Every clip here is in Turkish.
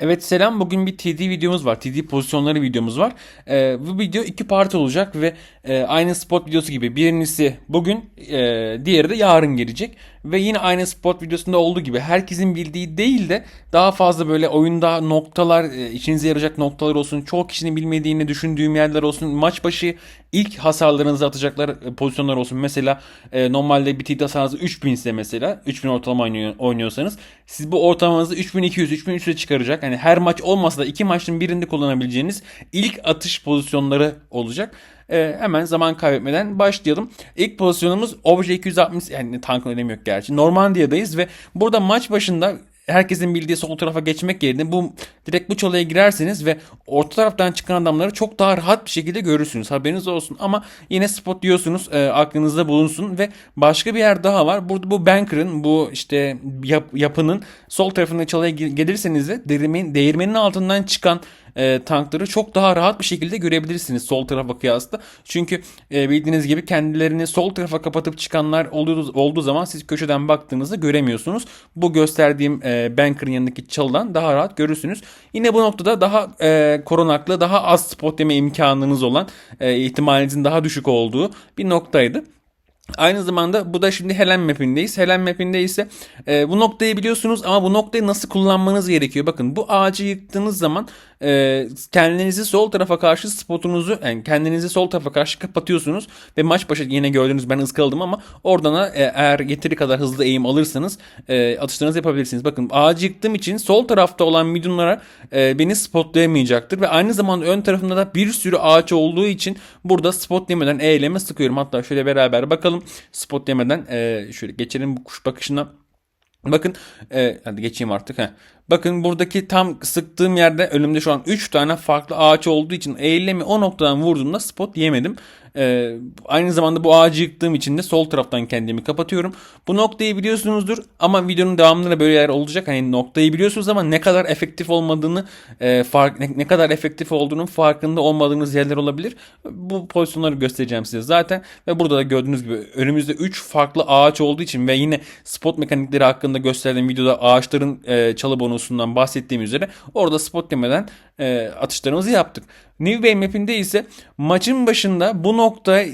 Evet selam. Bugün bir TD videomuz var. TD pozisyonları videomuz var. Ee, bu video iki parti olacak ve e, aynı spot videosu gibi. Birincisi bugün, e, diğeri de yarın gelecek. Ve yine aynı spot videosunda olduğu gibi herkesin bildiği değil de daha fazla böyle oyunda noktalar, e, işinize yarayacak noktalar olsun. Çoğu kişinin bilmediğini düşündüğüm yerler olsun. Maç başı ilk hasarlarınızı atacaklar e, pozisyonlar olsun. Mesela e, normalde bir TD hasarınız 3000 ise mesela 3000 ortalama oynuyor, oynuyorsanız siz bu ortalamanızı 3200 3300'e çıkaracak. Yani her maç olmasa da iki maçın birinde kullanabileceğiniz ilk atış pozisyonları olacak. Ee, hemen zaman kaybetmeden başlayalım. İlk pozisyonumuz Obje 260 yani tankın önemi yok gerçi. Normandiya'dayız ve burada maç başında herkesin bildiği sol tarafa geçmek yerine bu direkt bu çalıya girersiniz ve orta taraftan çıkan adamları çok daha rahat bir şekilde görürsünüz. Haberiniz olsun ama yine spot diyorsunuz e, aklınızda bulunsun ve başka bir yer daha var. Burada bu banker'ın bu işte yap, yapının sol tarafında çalıya gelirseniz de değirmenin, değirmenin altından çıkan e, tankları çok daha rahat bir şekilde görebilirsiniz sol tarafa kıyasla. Çünkü e, bildiğiniz gibi kendilerini sol tarafa kapatıp çıkanlar olduğu, olduğu zaman siz köşeden baktığınızda göremiyorsunuz. Bu gösterdiğim e, banker'ın yanındaki çalıdan daha rahat görürsünüz. Yine bu noktada daha e, korunaklı, daha az spot deme imkanınız olan, e, ihtimalinizin daha düşük olduğu bir noktaydı. Aynı zamanda bu da şimdi Helen Map'indeyiz. Helen Map'inde ise e, bu noktayı biliyorsunuz ama bu noktayı nasıl kullanmanız gerekiyor. Bakın bu ağacı yıktığınız zaman e, kendinizi sol tarafa karşı spotunuzu yani kendinizi sol tarafa karşı kapatıyorsunuz ve maç başı yine gördüğünüz ben ıskaladım ama oradan e, eğer yeteri kadar hızlı eğim alırsanız e, atışlarınızı yapabilirsiniz. Bakın ağacı yıktığım için sol tarafta olan midyonlara e, beni spotlayamayacaktır ve aynı zamanda ön tarafında da bir sürü ağaç olduğu için burada spot demeden eyleme sıkıyorum. Hatta şöyle beraber bakalım spot e, şöyle geçelim bu kuş bakışına. Bakın e, hadi geçeyim artık. Heh. Bakın buradaki tam sıktığım yerde önümde şu an 3 tane farklı ağaç olduğu için eğilemi o noktadan vurduğumda spot yemedim. Ee, aynı zamanda bu ağacı yıktığım için de sol taraftan kendimi kapatıyorum. Bu noktayı biliyorsunuzdur ama videonun devamında böyle yer olacak. Hani noktayı biliyorsunuz ama ne kadar efektif olmadığını e, fark ne, ne kadar efektif olduğunun farkında olmadığınız yerler olabilir. Bu pozisyonları göstereceğim size zaten ve burada da gördüğünüz gibi önümüzde 3 farklı ağaç olduğu için ve yine spot mekanikleri hakkında gösterdiğim videoda ağaçların e, çalı bonusundan bahsettiğim üzere orada spot demeden e, atışlarımızı yaptık. New Bay map'inde ise maçın başında bu nokta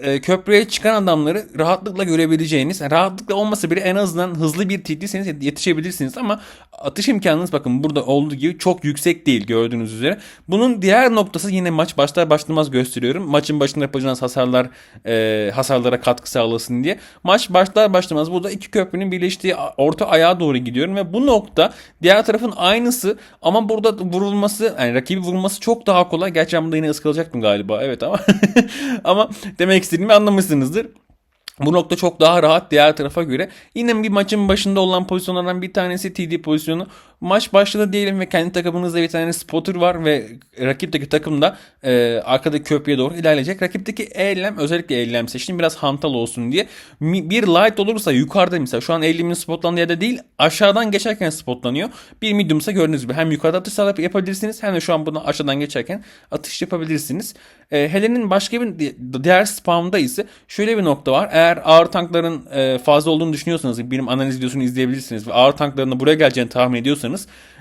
e, köprüye çıkan adamları rahatlıkla görebileceğiniz, rahatlıkla olmasa bile en azından hızlı bir TT'seniz yetişebilirsiniz ama atış imkanınız bakın burada olduğu gibi çok yüksek değil gördüğünüz üzere. Bunun diğer noktası yine maç başlar başlamaz gösteriyorum. Maçın başında yapacağınız hasarlar e, hasarlara katkı sağlasın diye. Maç başlar başlamaz burada iki köprünün birleştiği orta ayağa doğru gidiyorum ve bu nokta diğer tarafın aynısı ama burada vurulması yani rakibi vurulması çok daha kolay. Gerçi ben burada yine ıskalacaktım galiba evet ama ama demek istediğimi anlamışsınızdır. Bu nokta çok daha rahat diğer tarafa göre. Yine bir maçın başında olan pozisyonlardan bir tanesi TD pozisyonu. Maç başladı diyelim ve kendi takımınızda bir tane spotter var ve rakipteki takım da e, arkadaki köprüye doğru ilerleyecek. Rakipteki eylem özellikle eylem seçtim biraz hantal olsun diye. Bir light olursa yukarıda mesela şu an eylemin spotlandığı yerde değil aşağıdan geçerken spotlanıyor. Bir mediumsa gördüğünüz gibi hem yukarıda atış yapabilirsiniz hem de şu an bunu aşağıdan geçerken atış yapabilirsiniz. E, Helen'in başka bir diğer spawn'da ise şöyle bir nokta var. Eğer ağır tankların e, fazla olduğunu düşünüyorsanız benim analiz videosunu izleyebilirsiniz ve ağır tankların buraya geleceğini tahmin ediyorsanız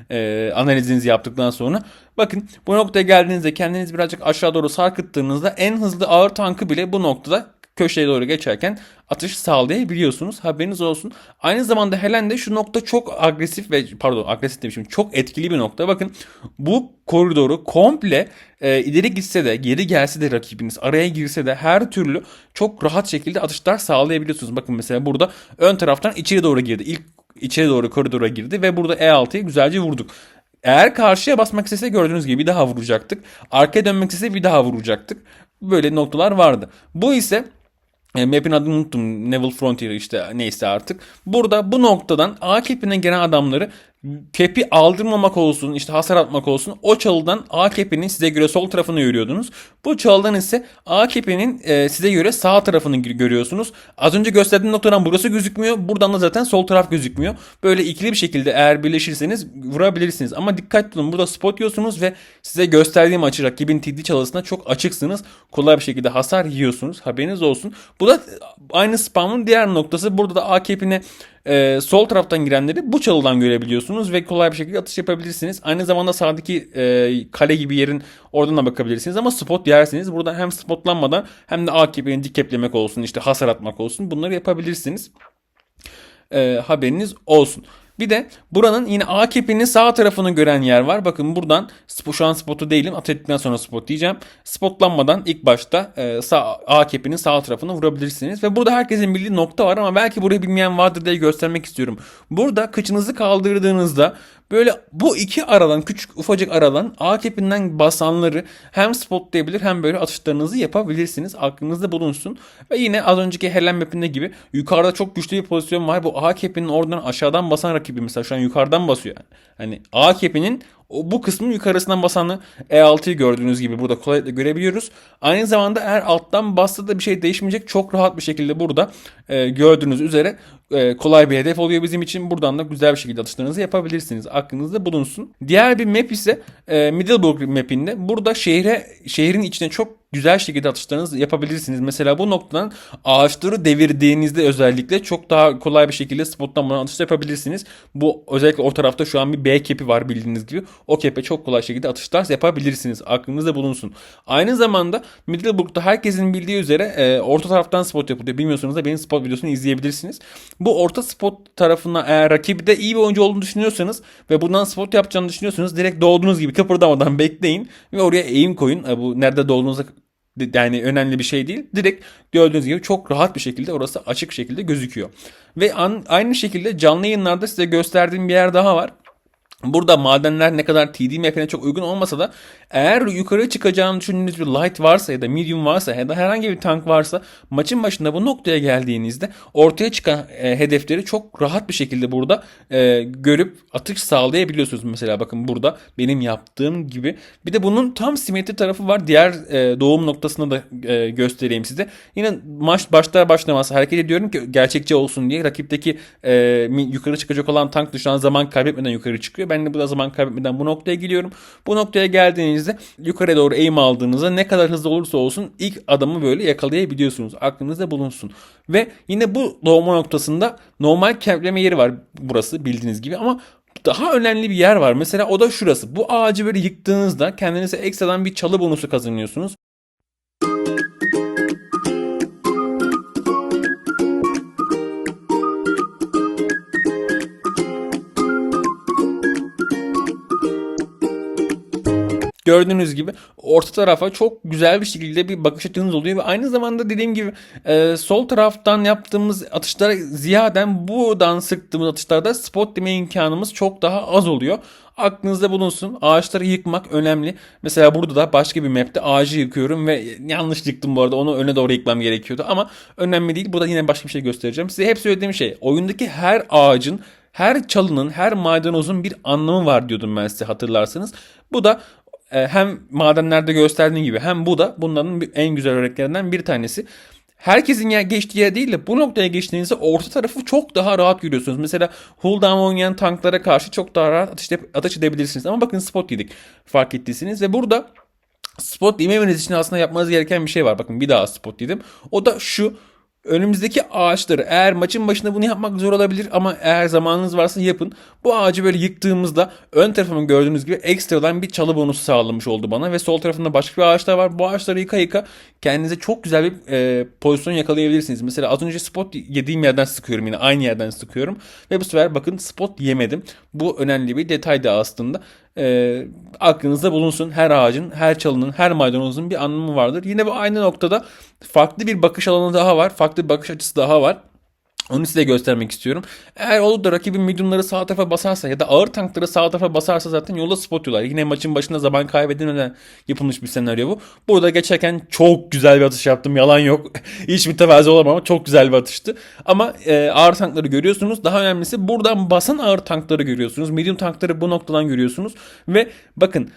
e, analizinizi yaptıktan sonra bakın bu noktaya geldiğinizde kendiniz birazcık aşağı doğru sarkıttığınızda en hızlı ağır tankı bile bu noktada köşeye doğru geçerken atış sağlayabiliyorsunuz. Haberiniz olsun. Aynı zamanda Helen de şu nokta çok agresif ve pardon agresif demişim çok etkili bir nokta. Bakın bu koridoru komple e, ileri gitse de geri gelse de rakibiniz araya girse de her türlü çok rahat şekilde atışlar sağlayabiliyorsunuz. Bakın mesela burada ön taraftan içeri doğru girdi. İlk içeri doğru koridora girdi ve burada E6'yı güzelce vurduk. Eğer karşıya basmak istese gördüğünüz gibi bir daha vuracaktık. Arkaya dönmek istese bir daha vuracaktık. Böyle noktalar vardı. Bu ise e, map'in adını unuttum. Neville Frontier işte neyse artık. Burada bu noktadan A kepine gelen adamları kepi aldırmamak olsun, işte hasar atmak olsun o çalıdan A kepinin size göre sol tarafını görüyordunuz. Bu çalıdan ise A kepinin e, size göre sağ tarafını görüyorsunuz. Az önce gösterdiğim noktadan burası gözükmüyor. Buradan da zaten sol taraf gözükmüyor. Böyle ikili bir şekilde eğer birleşirseniz vurabilirsiniz. Ama dikkat olun burada spot yiyorsunuz ve size gösterdiğim açı rakibin TD çalısına çok açıksınız. Kolay bir şekilde hasar yiyorsunuz. Haberiniz olsun. Bu da aynı spamın diğer noktası. Burada da A kepine e, sol taraftan girenleri bu çalıdan görebiliyorsunuz ve kolay bir şekilde atış yapabilirsiniz. Aynı zamanda sağdaki e, kale gibi yerin oradan da bakabilirsiniz ama spot yersiniz. Burada hem spotlanmadan hem de AKP'nin dikeplemek olsun işte hasar atmak olsun bunları yapabilirsiniz. E, haberiniz olsun. Bir de buranın yine AKP'nin sağ tarafını gören yer var. Bakın buradan şu an spotu değilim. Atletikten sonra spot diyeceğim. Spotlanmadan ilk başta e, sağ, AKP'nin sağ tarafını vurabilirsiniz. Ve burada herkesin bildiği nokta var ama belki burayı bilmeyen vardır diye göstermek istiyorum. Burada kıçınızı kaldırdığınızda Böyle bu iki aradan küçük ufacık aradan AKP'den basanları hem spotlayabilir hem böyle atışlarınızı yapabilirsiniz. Aklınızda bulunsun. Ve yine az önceki Helen Map'inde gibi yukarıda çok güçlü bir pozisyon var. Bu AKP'nin oradan aşağıdan basan rakibi mesela şu an yukarıdan basıyor. Hani AKP'nin bu kısmın yukarısından basanı E6'yı gördüğünüz gibi burada kolaylıkla görebiliyoruz. Aynı zamanda eğer alttan bastı da bir şey değişmeyecek. Çok rahat bir şekilde burada e, gördüğünüz üzere e, kolay bir hedef oluyor bizim için. Buradan da güzel bir şekilde atışlarınızı yapabilirsiniz. Aklınızda bulunsun. Diğer bir map ise e, Middleburg mapinde. Burada şehre şehrin içine çok güzel şekilde atışlarınızı yapabilirsiniz. Mesela bu noktadan ağaçları devirdiğinizde özellikle çok daha kolay bir şekilde spotlanmadan atış yapabilirsiniz. Bu özellikle o tarafta şu an bir B kepi var bildiğiniz gibi. O kepe çok kolay şekilde atışlar yapabilirsiniz. Aklınızda bulunsun. Aynı zamanda Middleburg'da herkesin bildiği üzere e, orta taraftan spot yapılıyor. Bilmiyorsanız da benim spot videosunu izleyebilirsiniz. Bu orta spot tarafına eğer rakibi de iyi bir oyuncu olduğunu düşünüyorsanız ve bundan spot yapacağını düşünüyorsanız direkt doğduğunuz gibi kıpırdamadan bekleyin ve oraya eğim koyun. E, bu nerede doğduğunuza yani önemli bir şey değil. Direkt gördüğünüz gibi çok rahat bir şekilde orası açık şekilde gözüküyor. Ve an, aynı şekilde canlı yayınlarda size gösterdiğim bir yer daha var. Burada madenler ne kadar TD map'ine çok uygun olmasa da eğer yukarı çıkacağını düşündüğünüz bir light varsa ya da medium varsa ya da herhangi bir tank varsa maçın başında bu noktaya geldiğinizde ortaya çıkan e, hedefleri çok rahat bir şekilde burada e, görüp atış sağlayabiliyorsunuz. Mesela bakın burada benim yaptığım gibi. Bir de bunun tam simetri tarafı var. Diğer e, doğum noktasını da e, göstereyim size. Yine maç başlar başlamaz hareket ediyorum ki gerçekçi olsun diye rakipteki e, yukarı çıkacak olan tank dışından zaman kaybetmeden yukarı çıkıyor. Ben de bu da zaman kaybetmeden bu noktaya geliyorum. Bu noktaya geldiğinizde yukarı doğru eğim aldığınızda ne kadar hızlı olursa olsun ilk adamı böyle yakalayabiliyorsunuz. Aklınızda bulunsun. Ve yine bu doğma noktasında normal kempleme yeri var burası bildiğiniz gibi ama daha önemli bir yer var. Mesela o da şurası. Bu ağacı böyle yıktığınızda kendinize ekstradan bir çalı bonusu kazanıyorsunuz. Gördüğünüz gibi orta tarafa çok güzel bir şekilde bir bakış açınız oluyor ve aynı zamanda dediğim gibi e, sol taraftan yaptığımız atışlara ziyaden buradan sıktığımız atışlarda spot deme imkanımız çok daha az oluyor. Aklınızda bulunsun. Ağaçları yıkmak önemli. Mesela burada da başka bir map'te ağacı yıkıyorum ve yanlış yıktım bu arada. Onu öne doğru yıkmam gerekiyordu ama önemli değil. Burada yine başka bir şey göstereceğim. Size hep söylediğim şey oyundaki her ağacın her çalının, her maydanozun bir anlamı var diyordum ben size hatırlarsanız. Bu da hem madenlerde gösterdiğim gibi hem bu da bunların en güzel örneklerinden bir tanesi. Herkesin yer geçtiği yer değil de bu noktaya geçtiğinizde orta tarafı çok daha rahat görüyorsunuz. Mesela Hulldown oynayan tanklara karşı çok daha rahat atış, atış edebilirsiniz. Ama bakın spot yedik fark ettiyseniz ve burada spot yememeniz için aslında yapmanız gereken bir şey var. Bakın bir daha spot yedim. O da şu önümüzdeki ağaçları eğer maçın başında bunu yapmak zor olabilir ama eğer zamanınız varsa yapın. Bu ağacı böyle yıktığımızda ön tarafımın gördüğünüz gibi ekstradan bir çalı bonusu sağlamış oldu bana ve sol tarafında başka bir ağaçlar var. Bu ağaçları yıka yıka kendinize çok güzel bir e, pozisyon yakalayabilirsiniz. Mesela az önce spot yediğim yerden sıkıyorum yine aynı yerden sıkıyorum ve bu sefer bakın spot yemedim. Bu önemli bir detaydı aslında e, aklınızda bulunsun. Her ağacın, her çalının, her maydanozun bir anlamı vardır. Yine bu aynı noktada farklı bir bakış alanı daha var. Farklı bir bakış açısı daha var. Onu size göstermek istiyorum. Eğer olur da rakibin mediumları sağ tarafa basarsa ya da ağır tankları sağ tarafa basarsa zaten yolda spot yiyorlar. Yine maçın başında zaman kaybedilmeden yapılmış bir senaryo bu. Burada geçerken çok güzel bir atış yaptım. Yalan yok. Hiç mütevazi olamam ama çok güzel bir atıştı. Ama e, ağır tankları görüyorsunuz. Daha önemlisi buradan basan ağır tankları görüyorsunuz. Medium tankları bu noktadan görüyorsunuz. Ve bakın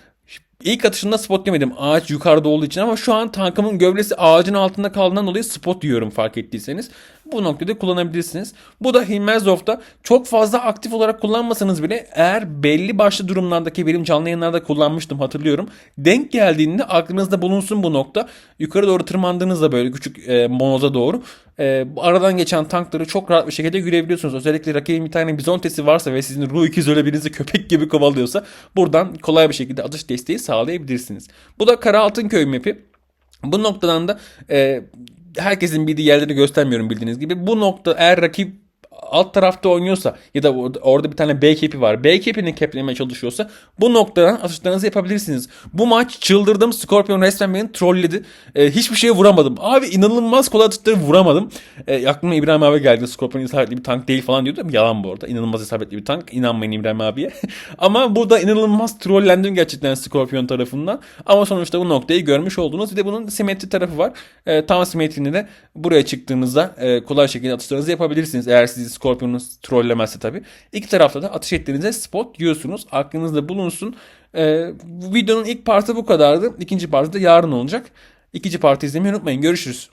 İlk atışında spot yemedim ağaç yukarıda olduğu için ama şu an tankımın gövdesi ağacın altında kaldığından dolayı spot yiyorum fark ettiyseniz. bu noktada kullanabilirsiniz. Bu da Hilmerzof'ta çok fazla aktif olarak kullanmasanız bile eğer belli başlı durumlardaki benim canlı yayınlarda kullanmıştım hatırlıyorum. Denk geldiğinde aklınızda bulunsun bu nokta. Yukarı doğru tırmandığınızda böyle küçük e, monoza doğru e, aradan geçen tankları çok rahat bir şekilde görebiliyorsunuz. Özellikle rakibin bir tane bizontesi varsa ve sizin ruh ikiz ölebilinizi köpek gibi kovalıyorsa buradan kolay bir şekilde atış desteği sağlayabilirsiniz. Bu da Kara Altınköy map'i. Bu noktadan da e, herkesin bildiği yerleri göstermiyorum bildiğiniz gibi. Bu nokta eğer rakip alt tarafta oynuyorsa ya da orada, bir tane B capi var. B cap'ini caplemeye çalışıyorsa bu noktadan atışlarınızı yapabilirsiniz. Bu maç çıldırdım. Scorpion resmen beni trolledi. E, hiçbir şeye vuramadım. Abi inanılmaz kolay atışları vuramadım. E, aklıma İbrahim abi geldi. Scorpion isabetli bir tank değil falan diyordu. Yalan bu arada. İnanılmaz isabetli bir tank. İnanmayın İbrahim abiye. Ama burada inanılmaz trollendim gerçekten Scorpion tarafından. Ama sonuçta bu noktayı görmüş oldunuz. Bir de bunun simetri tarafı var. E, tam simetrini de buraya çıktığınızda e, kolay şekilde atışlarınızı yapabilirsiniz. Eğer sizi Scorpion'unuz trollemezse tabii. İki tarafta da atış ettiğinizde spot yiyorsunuz. Aklınızda bulunsun. E, bu videonun ilk partı bu kadardı. İkinci partı da yarın olacak. İkinci partı izlemeyi unutmayın. Görüşürüz.